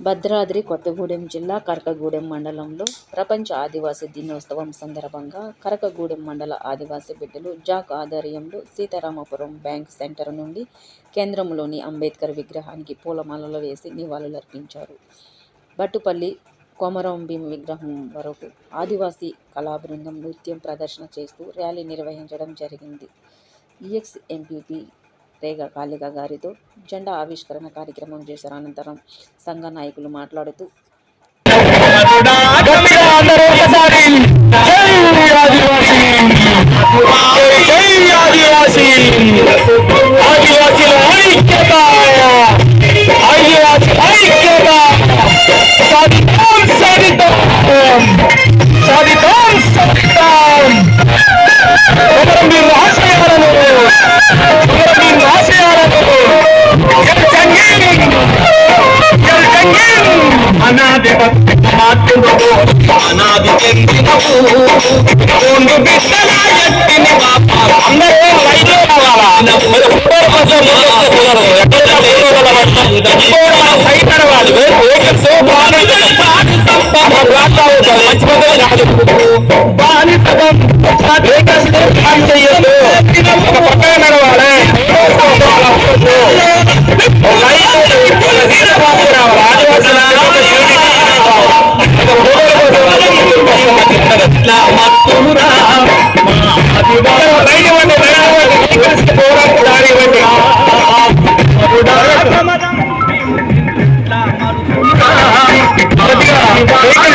భద్రాద్రి కొత్తగూడెం జిల్లా కరకగూడెం మండలంలో ప్రపంచ ఆదివాసీ దినోత్సవం సందర్భంగా కరకగూడెం మండల ఆదివాసీ బిడ్డలు జాక్ ఆధ్వర్యంలో సీతారామపురం బ్యాంక్ సెంటర్ నుండి కేంద్రంలోని అంబేద్కర్ విగ్రహానికి పూలమాలలు వేసి నివాళులర్పించారు. భట్టుపల్లి కొమరం విగ్రహం వరకు ఆదివాసీ కళాబృందం నృత్యం ప్రదర్శన చేస్తూ ర్యాలీ నిర్వహించడం జరిగింది. ఈఎక్స్ ఎంపీపీ రేగ కాళిక గారితో జెండా ఆవిష్కరణ కార్యక్రమం చేశారు. అనంతరం సంఘ నాయకులు మాట్లాడుతూ సాధిద్దాం సాధిద్దాం కొమరం భీం ఆశయాలను కొమరం భీం ఆశయాలను అనాది మాతృడు అనాది చెందినవు రెండు బిడ్డల ఎత్తిన అందరూ రైల్లో పోవాలా ఎక్కడ సైడ్ నడవాలి వేకర్స్ మంచి పద్ధతి కాదు బానిసగం వేకర్స్ ప్లాన్ చెయ్యొద్దు ఒక పక్కన నడవాలి ఆదివాసీ